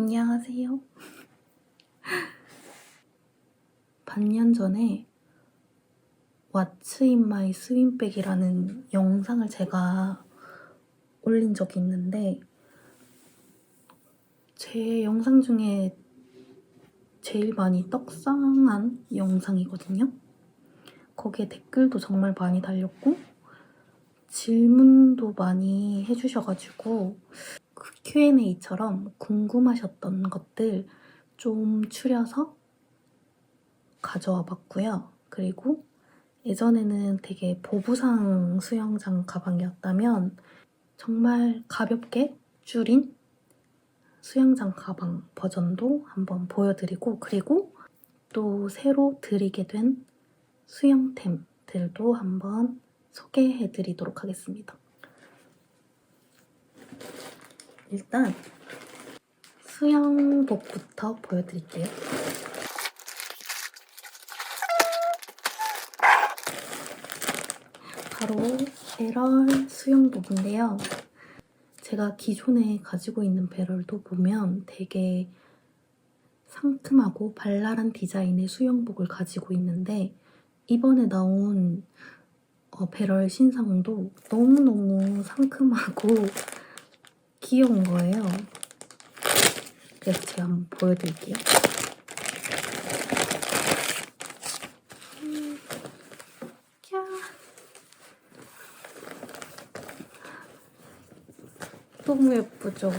안녕하세요. 반년 전에 What's in my 스윙백이라는 영상을 제가 올린 적이 있는데 제 영상 중에 제일 많이 떡상한 영상이거든요. 거기에 댓글도 정말 많이 달렸고 질문도 많이 해주셔가지고 그 Q&A처럼 궁금하셨던 것들 좀 추려서 가져와 봤고요. 그리고 예전에는 되게 보부상 수영장 가방이었다면 정말 가볍게 줄인 수영장 가방 버전도 한번 보여드리고 그리고 또 새로 드리게 된 수영템들도 한번 소개해드리도록 하겠습니다. 일단 수영복부터 보여드릴게요. 바로 배럴 수영복인데요. 제가 기존에 가지고 있는 배럴도 보면 되게 상큼하고 발랄한 디자인의 수영복을 가지고 있는데 이번에 나온 어, 배럴 신상도 너무너무 상큼하고 귀여운 거예요. 그래서 제가 한번 보여드릴게요. 음, 캬. 너무 예쁘죠?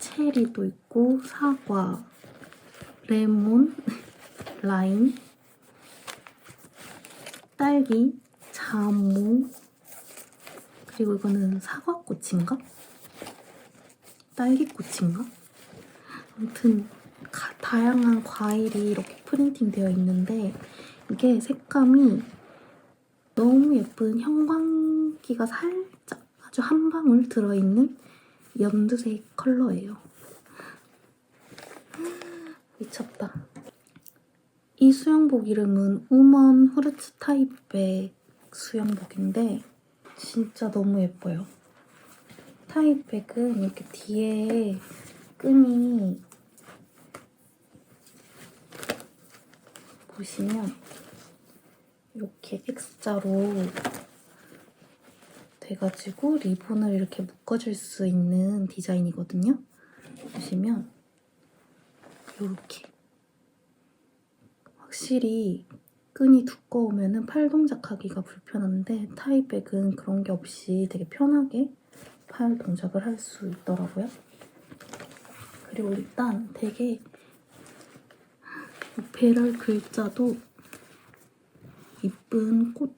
체리도 있고 사과, 레몬, 라임, 딸기, 자무, 그리고 이거는 사과꽃인가? 딸기꽃인가? 아무튼 가- 다양한 과일이 이렇게 프린팅 되어 있는데 이게 색감이 너무 예쁜 형광기가 살짝 아주 한 방울 들어있는 연두색 컬러예요. 미쳤다. 이 수영복 이름은 우먼 후르츠 타입백 수영복인데 진짜 너무 예뻐요. 타입백은 이렇게 뒤에 끈이 보시면 이렇게 X자로 돼가지고 리본을 이렇게 묶어줄 수 있는 디자인이거든요. 보시면 이렇게 확실히 끈이 두꺼우면 팔 동작하기가 불편한데 타이백은 그런 게 없이 되게 편하게 팔 동작을 할 수 있더라고요. 그리고 일단 되게 배럴 글자도 이쁜 꽃,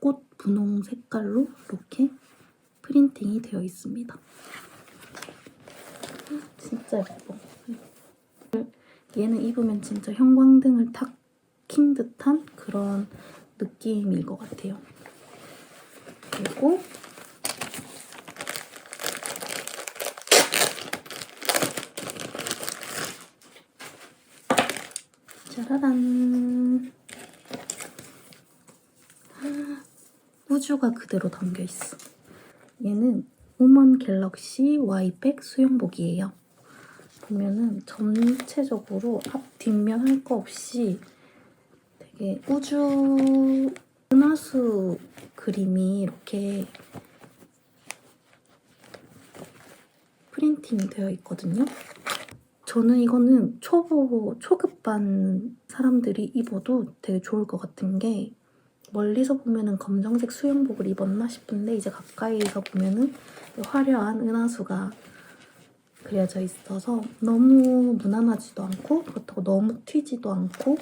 꽃 분홍 색깔로 이렇게 프린팅이 되어 있습니다. 진짜 예뻐. 얘는 입으면 진짜 형광등을 탁 킨 듯한 그런 느낌일 것 같아요. 그리고 짜라란 우주가 그대로 담겨 있어. 얘는 우먼 갤럭시 Y백 수영복이에요. 보면은 전체적으로 앞 뒷면 할 거 없이 되게 우주 은하수 그림이 이렇게 프린팅이 되어 있거든요. 저는 이거는 초보, 초급반 사람들이 입어도 되게 좋을 것 같은 게 멀리서 보면은 검정색 수영복을 입었나 싶은데 이제 가까이서 보면은 화려한 은하수가 그려져 있어서 너무 무난하지도 않고 그렇다고 너무 튀지도 않고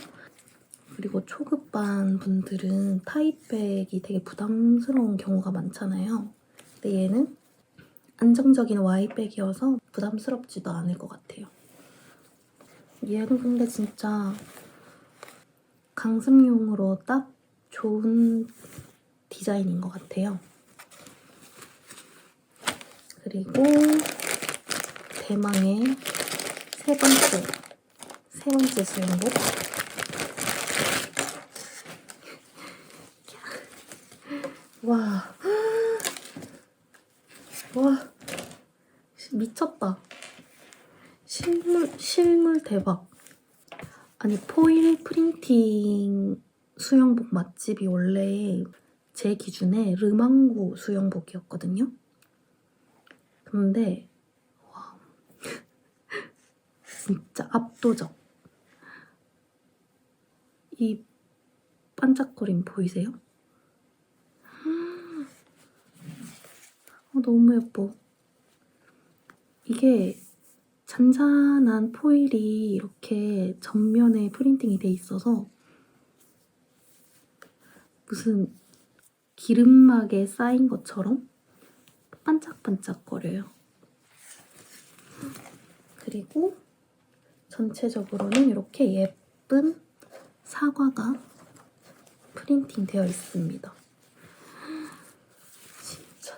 그리고 초급반 분들은 타입백이 되게 부담스러운 경우가 많잖아요. 근데 얘는 안정적인 Y백이어서 부담스럽지도 않을 것 같아요. 얘는 근데 진짜 강습용으로 딱 좋은 디자인인 것 같아요. 그리고 대망의 세 번째, 세 번째 수영복. 와. 와. 미쳤다. 실물, 실물 대박. 아니, 포일 프린팅 수영복 맛집이 원래 제 기준에 르망고 수영복이었거든요. 근데, 와. 진짜 압도적. 이 반짝거림 보이세요? 어, 너무 예뻐. 이게 잔잔한 포일이 이렇게 전면에 프린팅이 돼 있어서 무슨 기름막에 쌓인 것처럼 반짝반짝거려요. 그리고 전체적으로는 이렇게 예쁜 사과가 프린팅 되어 있습니다. 진짜.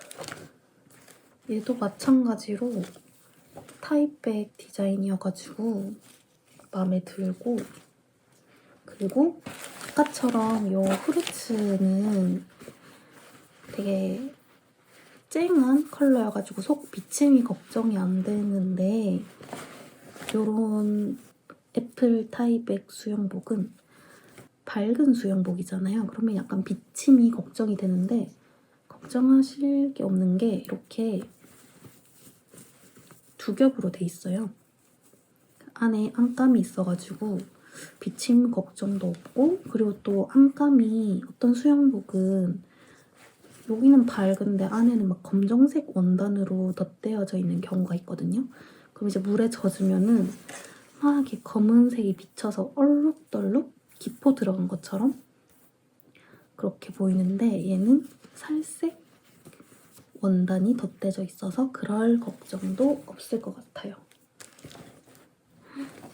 얘도 마찬가지로 타입백 디자인이어가지고 마음에 들고 그리고 아까처럼 이 후르츠는 되게 쨍한 컬러여가지고 속 비침이 걱정이 안 되는데 요런 애플 타입백 수영복은 밝은 수영복이잖아요. 그러면 약간 비침이 걱정이 되는데 걱정하실 게 없는 게 이렇게 두 겹으로 돼 있어요. 안에 안감이 있어가지고 비침 걱정도 없고 그리고 또 안감이 어떤 수영복은 여기는 밝은데 안에는 막 검정색 원단으로 덧대어져 있는 경우가 있거든요. 그럼 이제 물에 젖으면은 막 이렇게 검은색이 비쳐서 얼룩덜룩 기포 들어간 것처럼 그렇게 보이는데 얘는 살색 원단이 덧대져 있어서 그럴 걱정도 없을 것 같아요.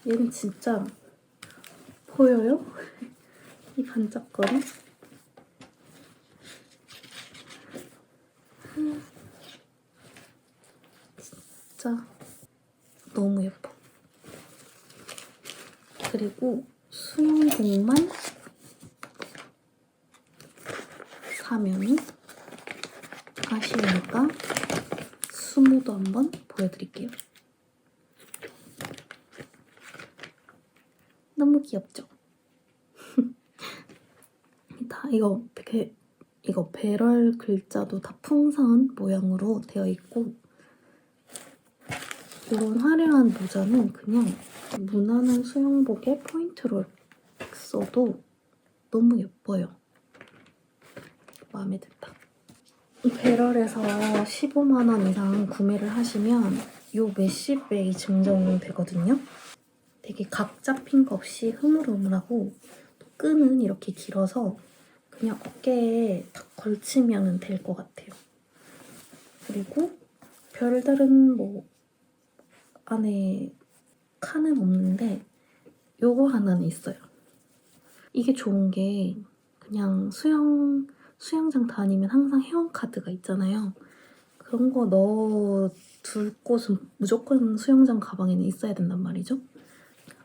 얘는 진짜 보여요? 이 반짝거림? 진짜 너무 예뻐. 그리고 수영복만 사면은 아쉬우니까 수모도 한번 보여드릴게요. 너무 귀엽죠? 다 이거 배, 이거 배럴 글자도 다 풍선 모양으로 되어 있고 이런 화려한 모자는 그냥 무난한 수영복에 포인트를 써도 너무 예뻐요. 마음에 든다. 배럴에서 15만 원 이상 구매를 하시면 요 메쉬백이 증정되거든요. 되게 각 잡힌 거 없이 흐물흐물하고 또 끈은 이렇게 길어서 그냥 어깨에 딱 걸치면 될 것 같아요. 그리고 별다른 뭐 안에 칸은 없는데 요거 하나는 있어요. 이게 좋은 게 그냥 수영 수영장 다니면 항상 회원 카드가 있잖아요. 그런 거 넣어 둘 곳은 무조건 수영장 가방에는 있어야 된단 말이죠.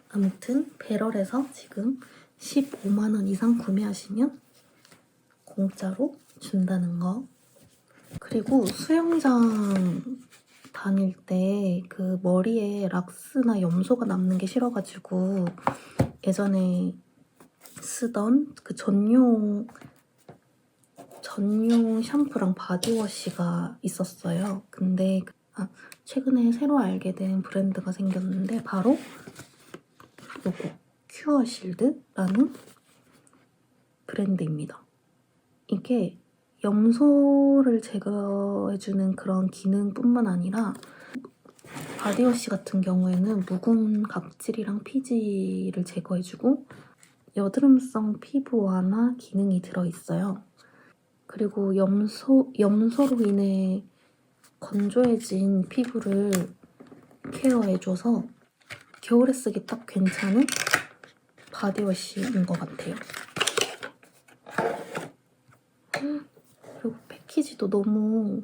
아무튼 배럴에서 지금 15만 원 이상 구매하시면 공짜로 준다는 거. 그리고 수영장 다닐 때 그 머리에 락스나 염소가 남는 게 싫어가지고 예전에 쓰던 그 전용 전용 샴푸랑 바디워시가 있었어요. 근데 그- 아, 최근에 새로 알게 된 브랜드가 생겼는데 바로 요거 큐어실드라는 브랜드입니다. 이게 염소를 제거해주는 그런 기능뿐만 아니라 바디워시 같은 경우에는 묵은 각질이랑 피지를 제거해주고 여드름성 피부 완화 기능이 들어있어요. 그리고 염소, 염소로 인해 건조해진 피부를 케어해줘서 겨울에 쓰기 딱 괜찮은 바디워시인 것 같아요. 그리고 패키지도 너무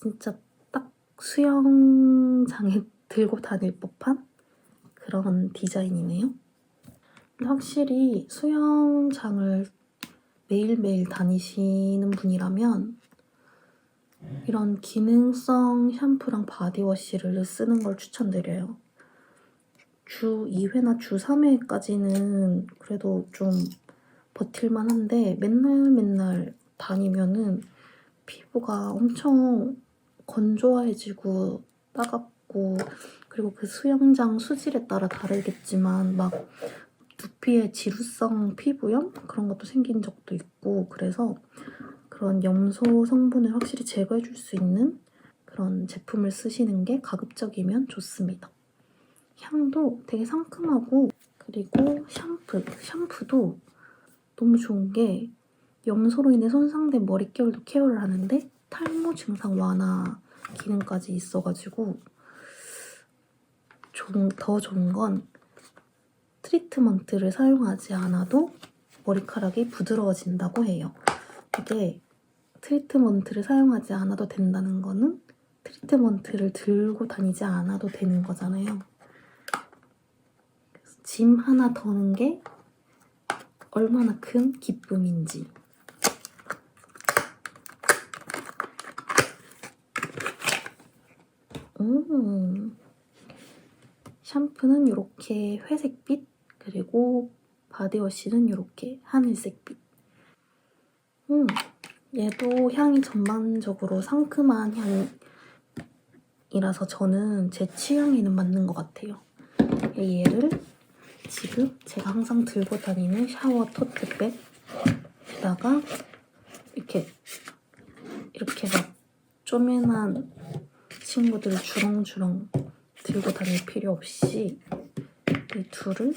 진짜 딱 수영장에 들고 다닐 법한 그런 디자인이네요. 확실히 수영장을 매일매일 다니시는 분이라면 이런 기능성 샴푸랑 바디워시를 쓰는 걸 추천드려요. 주 2회나 주 3회까지는 그래도 좀 버틸만 한데 맨날 맨날 다니면은 피부가 엄청 건조해지고 따갑고 그리고 그 수영장 수질에 따라 다르겠지만 막 두피에 지루성 피부염 그런 것도 생긴 적도 있고 그래서 그런 염소 성분을 확실히 제거해 줄 수 있는 그런 제품을 쓰시는 게 가급적이면 좋습니다. 향도 되게 상큼하고 그리고 샴푸, 샴푸도 너무 좋은 게 염소로 인해 손상된 머릿결도 케어를 하는데 탈모 증상 완화 기능까지 있어가지고 좀 더 좋은 건 트리트먼트를 사용하지 않아도 머리카락이 부드러워진다고 해요. 이게 트리트먼트를 사용하지 않아도 된다는 거는 트리트먼트를 들고 다니지 않아도 되는 거잖아요. 짐 하나 더는 게 얼마나 큰 기쁨인지. 음. 샴푸는 이렇게 회색빛, 그리고 바디워시는 이렇게 하늘색빛. 음, 얘도 향이 전반적으로 상큼한 향이라서 저는 제 취향에는 맞는 것 같아요. 얘를 지금 제가 항상 들고 다니는 샤워 토트백에다가 이렇게 이렇게 막 쪼매난 친구들을 주렁주렁 들고 다닐 필요 없이 이 둘을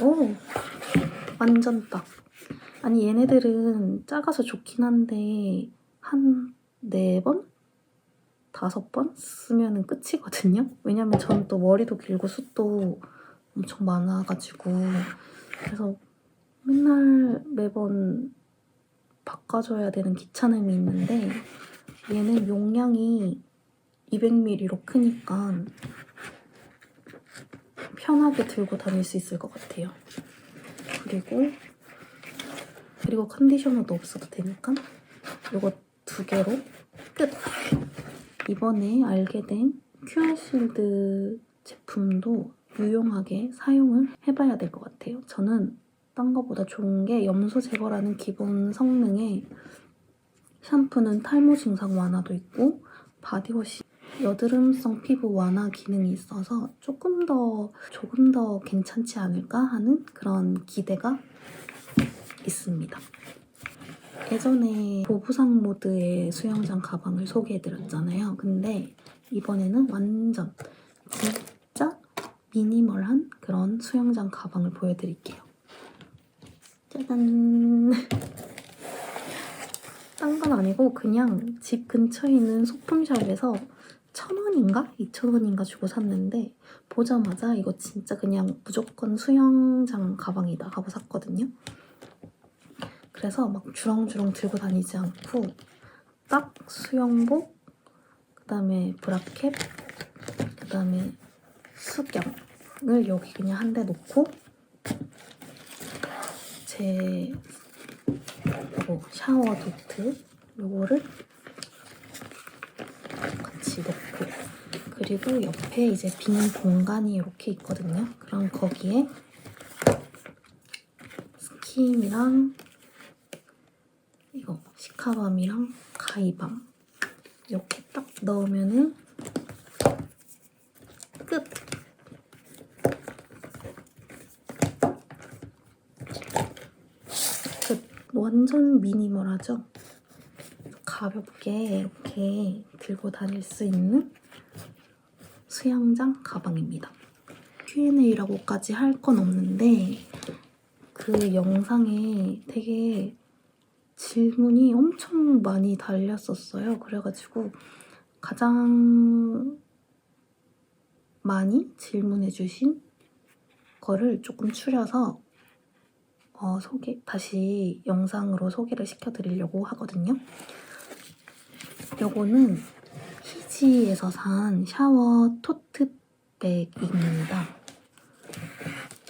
오 완전 딱 아니 얘네들은 작아서 좋긴 한데 한 네 번? 다섯 번 쓰면은 끝이거든요. 왜냐면 전또 머리도 길고 숱도 엄청 많아가지고 그래서 맨날 매번 바꿔줘야 되는 귀찮음이 있는데 얘는 용량이 200ml로 크니까 편하게 들고 다닐 수 있을 것 같아요. 그리고 그리고 컨디셔너도 없어도 되니까 이거 두 개로 끝! 이번에 알게 된 큐어실드 제품도 유용하게 사용을 해봐야 될 것 같아요. 저는 딴 거보다 좋은 게 염소 제거라는 기본 성능에 샴푸는 탈모 증상 완화도 있고 바디워시 여드름성 피부 완화 기능이 있어서 조금 더 조금 더 괜찮지 않을까 하는 그런 기대가 있습니다. 예전에 보부상 모드의 수영장 가방을 소개해드렸잖아요. 근데 이번에는 완전 진짜 미니멀한 그런 수영장 가방을 보여드릴게요. 짜잔! 딴 건 아니고 그냥 집 근처에 있는 소품샵에서 천 원인가? 이천 원인가 주고 샀는데 보자마자 이거 진짜 그냥 무조건 수영장 가방이다 하고 샀거든요. 그래서 막 주렁주렁 들고 다니지 않고 딱 수영복, 그 다음에 브라켓, 그 다음에 수경을 여기 그냥 한 대 놓고 제 요거 샤워 도트 요거를 같이 넣고 그리고 옆에 이제 빈 공간이 이렇게 있거든요. 그럼 거기에 스킨이랑 이거 시카밤이랑 가이밤 이렇게 딱 넣으면은 끝! 끝! 완전 미니멀하죠? 가볍게 이렇게 들고 다닐 수 있는 수영장 가방입니다. Q&A라고까지 할 건 없는데 그 영상에 되게 질문이 엄청 많이 달렸었어요. 그래가지고 가장 많이 질문해주신 거를 조금 추려서 어, 소개 다시 영상으로 소개를 시켜드리려고 하거든요. 요거는 희지에서 산 샤워 토트 백팩입니다.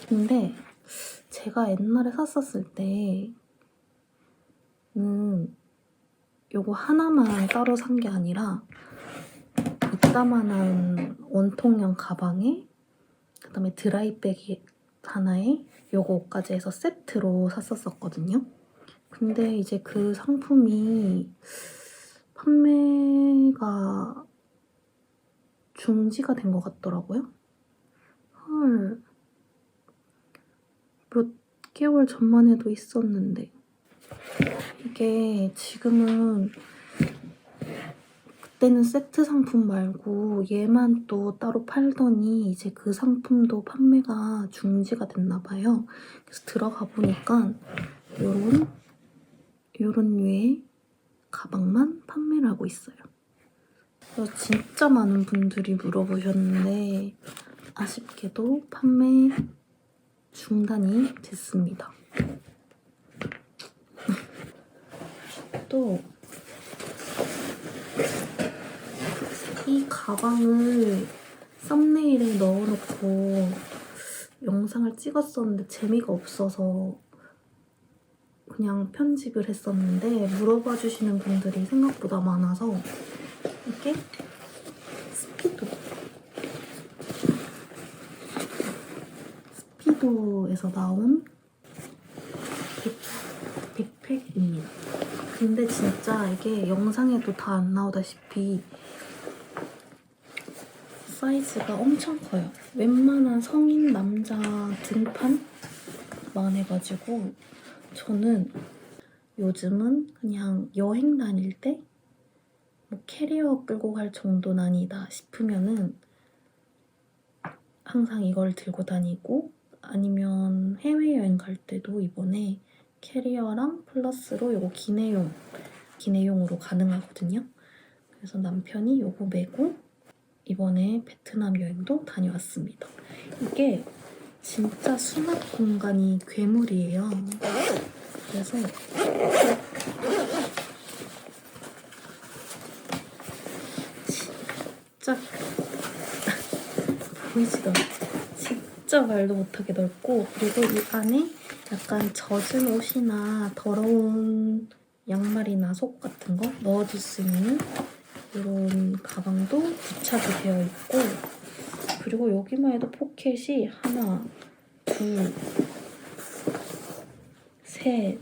근데 제가 옛날에 샀었을 때는 요거 하나만 따로 산 게 아니라 이따만한 원통형 가방에 그다음에 드라이백이 하나에 요거까지 해서 세트로 샀었었거든요. 근데 이제 그 상품이 판매가 중지가 된 것 같더라고요. 헐. 몇 개월 전만 해도 있었는데. 이게 지금은 그때는 세트 상품 말고 얘만 또 따로 팔더니 이제 그 상품도 판매가 중지가 됐나 봐요. 그래서 들어가 보니까 요런 요런 류의 가방만 판매를 하고 있어요. 그래서 진짜 많은 분들이 물어보셨는데 아쉽게도 판매 중단이 됐습니다. 또 이 가방을 썸네일에 넣어놓고 영상을 찍었었는데 재미가 없어서 그냥 편집을 했었는데 물어봐 주시는 분들이 생각보다 많아서 이게 스피도 스피도에서 나온 백, 백팩입니다. 근데 진짜 이게 영상에도 다 안 나오다시피 사이즈가 엄청 커요. 웬만한 성인 남자 등판만 해가지고 저는 요즘은 그냥 여행 다닐 때 뭐 캐리어 끌고 갈 정도는 아니다 싶으면은 항상 이걸 들고 다니고 아니면 해외여행 갈 때도 이번에 캐리어랑 플러스로 요거 기내용, 기내용으로 가능하거든요. 그래서 남편이 요거 메고 이번에 베트남 여행도 다녀왔습니다. 이게 진짜 수납 공간이 괴물이에요. 그래서 진짜 보이지도. 진짜 말도 못하게 넓고 그리고 이 안에 약간 젖은 옷이나 더러운 양말이나 속 같은 거 넣어둘 수 있는 이런 가방도 부착이 되어 있고 그리고 여기만 해도 포켓이 하나, 둘, 셋,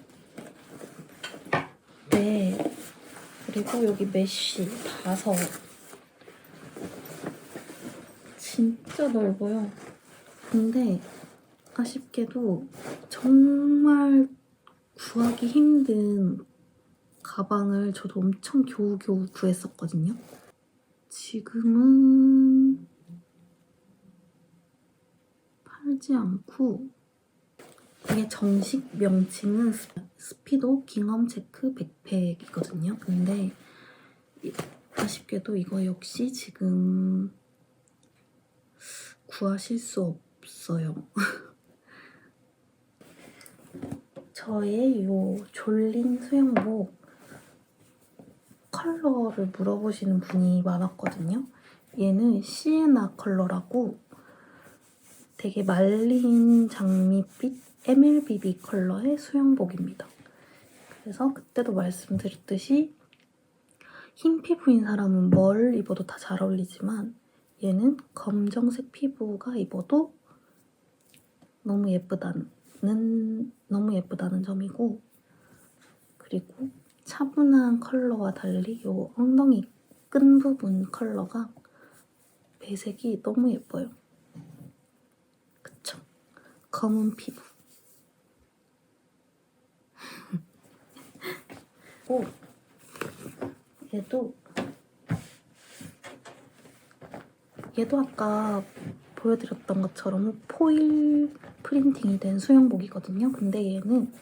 넷 그리고 여기 메쉬 다섯 진짜 넓어요. 근데 아쉽게도 정말 구하기 힘든 가방을 저도 엄청 겨우겨우 구했었거든요. 지금은 팔지 않고 이게 정식 명칭은 스- 스피도 깅엄 체크 백팩이거든요. 근데 이- 아쉽게도 이거 역시 지금 구하실 수 없어요. 저의 요 졸린 수영복 컬러를 물어보시는 분이 많았거든요. 얘는 시에나 컬러라고 되게 말린 장미빛 MLBB 컬러의 수영복입니다. 그래서 그때도 말씀드렸듯이 흰 피부인 사람은 뭘 입어도 다 잘 어울리지만 얘는 검정색 피부가 입어도 너무 예쁘다는 너무 예쁘다는 점이고 그리고 차분한 컬러와 달리 이 엉덩이 끈 부분 컬러가 배색이 너무 예뻐요. 그쵸? 검은 피부. 오, 얘도 얘도 아까 보여드렸던 것처럼 포일 프린팅이 된 수영복이거든요. 근데 얘는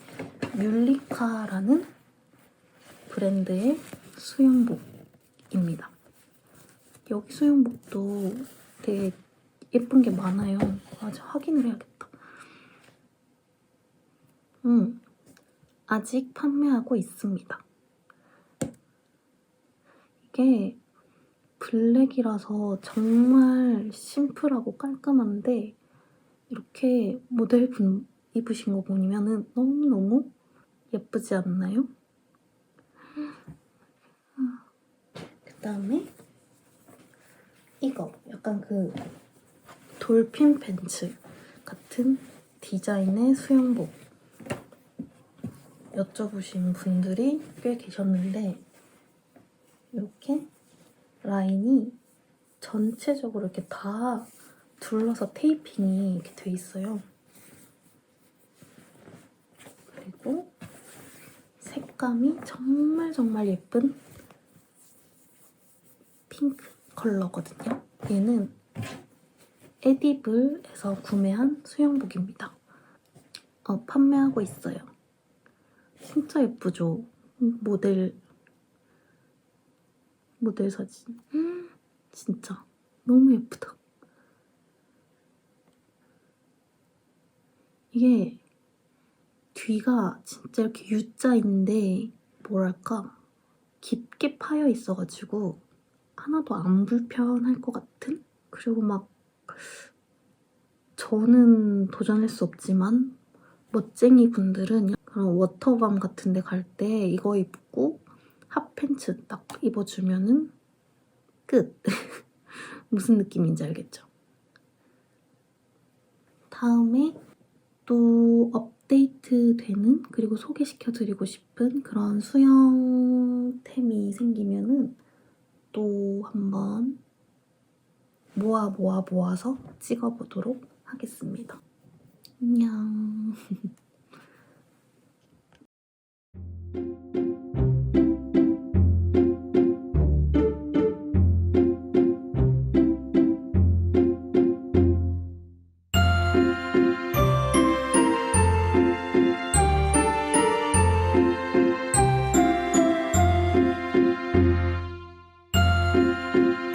뮬리카라는 브랜드의 수영복입니다. 여기 수영복도 되게 예쁜 게 많아요. 아직 확인을 해야겠다. 음, 아직 판매하고 있습니다. 이게 블랙이라서 정말 심플하고 깔끔한데 이렇게 모델분 입으신 거 보면은 너무너무 예쁘지 않나요? 그 다음에 이거 약간 그 돌핀 팬츠 같은 디자인의 수영복 여쭤보신 분들이 꽤 계셨는데 이렇게 라인이 전체적으로 이렇게 다 둘러서 테이핑이 이렇게 돼 있어요. 그리고 색감이 정말 정말 예쁜 핑크 컬러거든요. 얘는 에디블에서 구매한 수영복입니다. 어, 판매하고 있어요. 진짜 예쁘죠? 모델 모델 사진. 음, 진짜 너무 예쁘다. 이게 뒤가 진짜 이렇게 U자인데 뭐랄까 깊게 파여 있어가지고 하나도 안 불편할 것 같은? 그리고 막 저는 도전할 수 없지만 멋쟁이 분들은 그런 워터밤 같은 데 갈 때 이거 입고 핫팬츠 딱 입어주면은 끝. 무슨 느낌인지 알겠죠? 다음에 또 업데이트 되는 그리고 소개시켜드리고 싶은 그런 수영템이 생기면은 또 한번 모아 모아 모아서 찍어보도록 하겠습니다. 안녕.